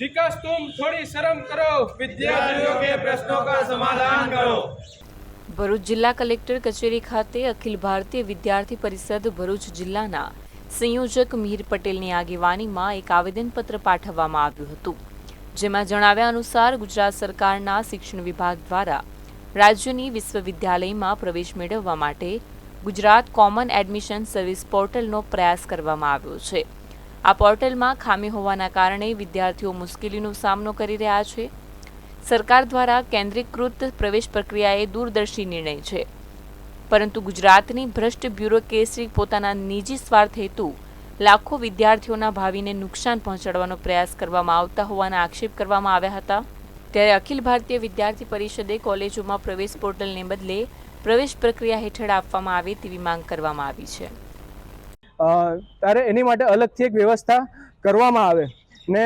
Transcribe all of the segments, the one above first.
વિકાસ तुम થોડી શરમ કરો. વિદ્યાર્થીઓ કે પ્રશ્નો કા સમાધાન કરો. ભરૂચ જિલ્લા કલેક્ટર કચેરી ખાતે અખિલ ભારતીય વિદ્યાર્થી પરિષદ ભરૂચ જિલ્લાના સંયોજક મિહિર પટેલની આગેવાનીમાં એક આવેદનપત્ર પાઠવવામાં આવ્યું હતું. જેમાં જણાવ્યા અનુસાર ગુજરાત સરકારના શિક્ષણ વિભાગ દ્વારા રાજ્યની વિશ્વવિદ્યાલયમાં પ્રવેશ મેળવવા માટે ગુજરાત કોમન એડમિશન સર્વિસ પોર્ટલનો પ્રયાસ કરવામાં આવ્યો છે. આ પોર્ટલમાં ખામી હોવાના કારણે વિદ્યાર્થીઓ મુશ્કેલીનો સામનો કરી રહ્યા છે. સરકાર દ્વારા કેન્દ્રીકૃત પ્રવેશ પ્રક્રિયા એ દૂરદર્શી નિર્ણય છે. પરંતુ ગુજરાતની ભ્રષ્ટ બ્યુરોક્રેસી પોતાના નિજી સ્વાર્થ હેતુ લાખો વિદ્યાર્થીઓના ભાવિને નુકસાન પહોંચાડવાનો પ્રયાસ કરવામાં આવતા હોવાના આક્ષેપ કરવામાં આવ્યા હતા. ત્યારે અખિલ ભારતીય વિદ્યાર્થી પરિષદે કોલેજોમાં પ્રવેશ પોર્ટલને બદલે પ્રવેશ પ્રક્રિયા હેઠળ આપવામાં આવે તેવી માંગ કરવામાં આવી છે. ત્યારે એની માટે અલગથી એક વ્યવસ્થા કરવામાં આવે. ને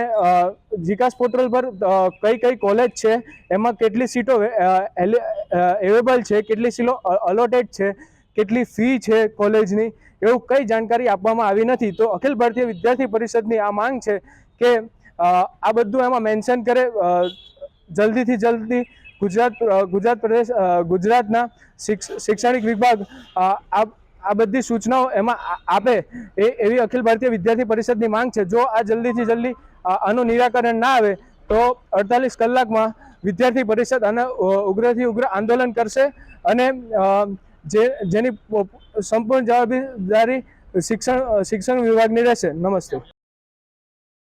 વિકાસ પોર્ટલ પર કઈ કઈ કોલેજ છે, એમાં કેટલી સીટો એવેલેબલ છે, કેટલી સીટો અલોટેડ છે, કેટલી ફી છે કોલેજની, એવું કઈ જાણકારી આપવામાં આવી નથી. તો અખિલ ભારતીય વિદ્યાર્થી પરિષદની આ માંગ છે કે આ બધું એમાં મેન્શન કરે જલ્દીથી જલ્દી ગુજરાત ગુજરાત પ્રદેશ ગુજરાતના શૈક્ષણિક વિભાગ આ આ બધી સૂચનાઓ એમાં આપે એ એવી અખિલ ભારતીય વિદ્યાર્થી પરિષદની માંગ છે. જો આ જલ્દીથી જલ્દી આનું નિરાકરણ ના આવે, તો અડતાલીસ કલાકમાં વિદ્યાર્થી પરિષદ અને ઉગ્રથી ઉગ્ર આંદોલન કરશે અને જે જેની સંપૂર્ણ જવાબદારી શિક્ષણ શિક્ષણ વિભાગની રહેશે. નમસ્તે.